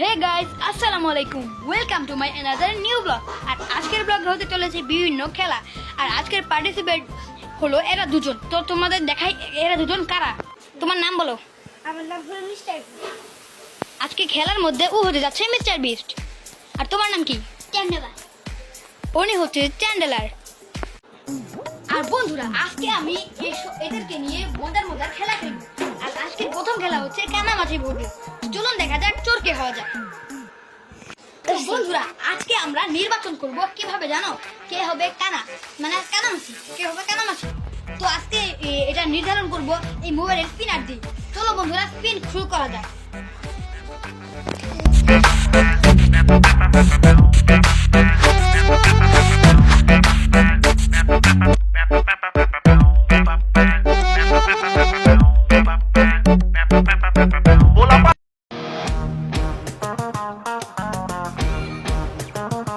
হে guys আসসালামু আলাইকুম। Welcome to my another new blog আর আজকের ব্লগ হতে চলেছে বিভিন্ন খেলা। আর আজকের পার্টিসিপেট হলো এরা দুজন। তো তোমাদের দেখাই এরা দুজন কারা? তোমার নাম বলো। আমার নাম হলো মিস্টার আজকে খেলার মধ্যে ও হতে যাচ্ছে মিস্টার বিস্ট আর তোমার নাম কি? ধন্যবাদ উনি হচ্ছে চ্যান্ডেলার আর বন্ধুরা আজকে আমি এদেরকে নিয়ে মজার মজার খেলা খেলব। আর আজকে প্রথম খেলা হচ্ছে কানামাছি ভোটে চলুন দেখা যাক চোর কে হওয়া যায়। তো বন্ধুরা আজকে আমরা নির্বাচন করব। কীভাবে জানো? কে হবে কানা? মানে কানামাছি। কে হবে কানামাছি? তো আজকে এটা নির্ধারণ করব এই মোবাইলের স্পিনার দিয়ে। চলো বন্ধুরা স্পিন শুরু করা যাক।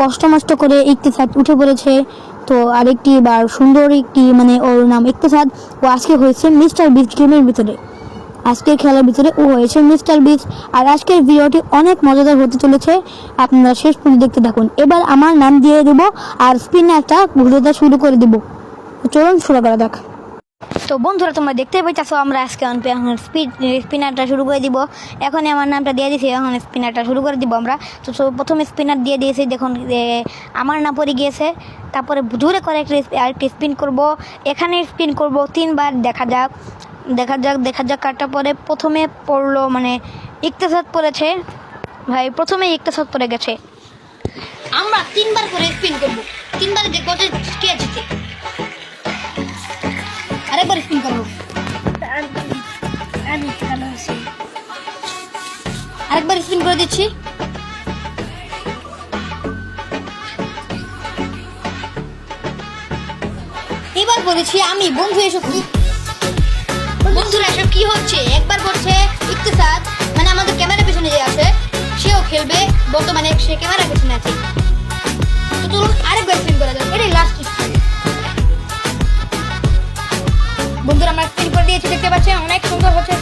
কষ্ট মষ্ট করে ইকতেসাদ উঠে পড়েছে। তো আরেকটি এবার সুন্দর একটি মানে ওর নাম ইকতেসাদ। ও আজকে হয়েছে মিস্টার বিচ গেমের ভিতরে। আজকের খেলার ভিতরে ও হয়েছে মিস্টার বিচ। আর আজকের ভিডিওটি অনেক মজাদার হতে চলেছে। আপনারা শেষ পর্যন্ত দেখতে থাকুন। এবার আমার নাম দিয়ে দেবো আর স্পিনারটা ঘুরে শুরু করে দেবো। চলুন শুরু করা যাক। তো বন্ধুরা, তোমরা দেখতে পাইতেছো, আমরা আজকে এখন স্পিড স্পিনারটা শুরু করে দিব। এখন আমার নামটা দিয়ে দিয়েছি এখন স্পিনারটা শুরু করে দিব আমরা। তো প্রথমে স্পিনার দিয়ে দিয়েছি, দেখুন আমার না পড়ে গিয়েছে, তারপরে জোরে করে একটা আরেকটি স্পিন করব। এখানে স্পিন করব, তিনবার, দেখা যাক দেখা যাক দেখা যাক কারটা পরে। প্রথমে পড়ল মানে ইকতেসাদ পড়েছে। ভাই, প্রথমে ইকতেসাদ পড়ে গেছে। আমরা তিনবার করে স্পিন করব। তিনবার যে কত কে জিতে আরেকবার স্পিন করব আরেকবার স্পিন করে দিচ্ছি। এবার বলেছি আমি, বন্ধু এসব কি? বন্ধুরা, এসব কি হচ্ছে? একবার করছে ইকতেসাদ মানে আমাদের ক্যামেরা পেছনে যে আছে, সেও খেলবে। বর্তমানে সে ক্যামেরা পেছনে আছে। তো চলুন আরেকবার দিয়েছি, দেখতে পাচ্ছেন? অনেক সুন্দর হচ্ছে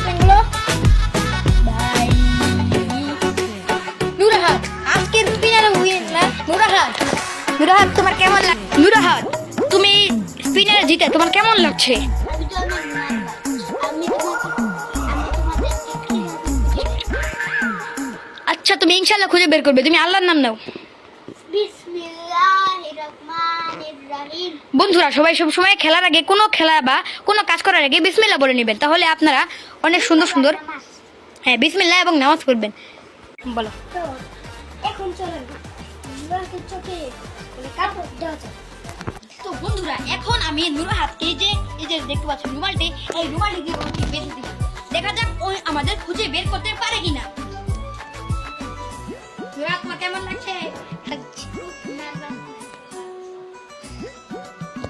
নুরাহাত তোমার কেমন লাগ নুরাহাত, তুমি স্পিনার জিতে, তোমার কেমন লাগছে? আচ্ছা তুমি ইনশাল্লাহ খুঁজে বের করবে, তুমি আল্লাহর নাম নাও। বন্ধুরা সবাই সব সময় খেলার আগে কোনো খেলা বা কোনো কাজ করার আগে বিসমিল্লা বলে নেবেন। তাহলে আপনারা অনেক সুন্দর সুন্দর হ্যাঁ বিসমিল্লা এবং নামাজ পড়বেন। বলো। এখন চলেন। মানে তো বন্ধুরা এখন আমি নুরহাতকে যে এই যে দেখতে পাচ্ছেন রুমালটি এই রুমালটি দিয়ে বেঁধে দেখা যাক ওই আমাদের খুঁজে বের করতে পারে কিনা। তোমার কেমন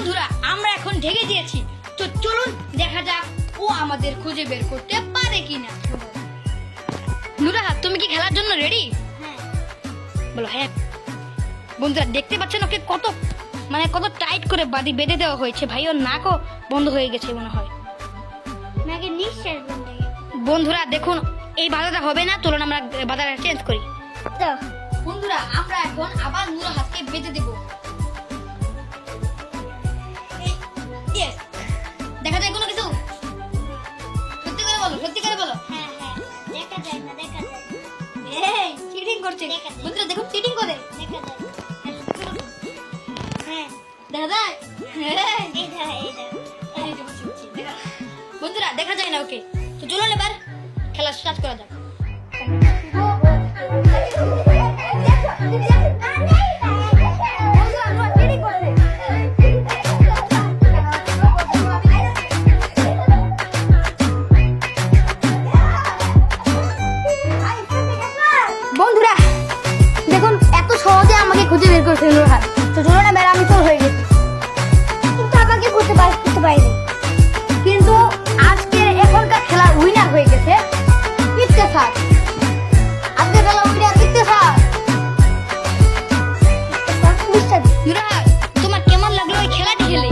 বন্ধুরা আমরা এখন ঢেকে দিয়েছি। তো চলুন দেখা যাক ও আমাদের খুঁজে বের করতে পারে কিনা। নুরাহাত তুমি কি খেলার জন্য রেডি হ্যাঁ। বলো হ্যাঁ। বন্ধুরা দেখতে পাচ্ছেন ওকে কত মানে কত টাইট করে বাদি বেঁধে দেওয়া হয়েছে। ভাই ওর নাকও বন্ধ হয়ে গেছে মনে হয়। বন্ধুরা দেখুন এই বাধাটা হবে না। চলুন আমরা বাধাটা চেঞ্জ করি। বন্ধুরা আমরা এখন আবার নুরা হাতকে বেঁধে দেব। দেখা যায় কোনো কিছু সত্যি করে বলো সত্যি করে বলো দেখো করে বন্ধুরা দেখা যায় না ওকে তো চলুন এবার খেলা স্টার্ট করা যাক তোমার কেমন লাগল খেলাটি খেলে?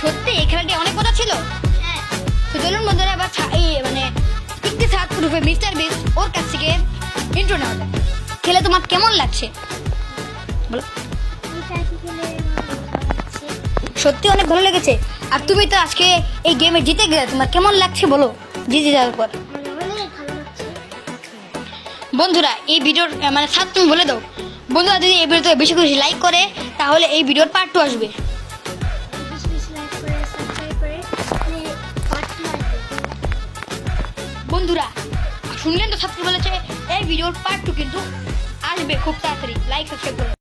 সত্যি, এই খেলাটি অনেক ছিল? মানে ওর কাছ থেকে খেলে তোমার কেমন লাগছে? সত্যি অনেক ভালো লেগেছে। আর তুমি তো আজকে এই গেমে জিতে গেলে তোমার কেমন লাগছে বলো? জিতে যাওয়ার পর। বন্ধুরা, এই ভিডিওর মানে সাত তুমি বলে দাও। বন্ধুরা, যদি এই ভিডিওতে বেশি বেশি লাইক করে, তাহলে এই ভিডিওর পার্ট টু আসবে। বন্ধুরা, শুনলেন তো ছাত্রী বলেছে, এই ভিডিওর পার্ট টু কিন্তু আসবে খুব তাড়াতাড়ি। লাইক সাবস্ক্রাইব করে।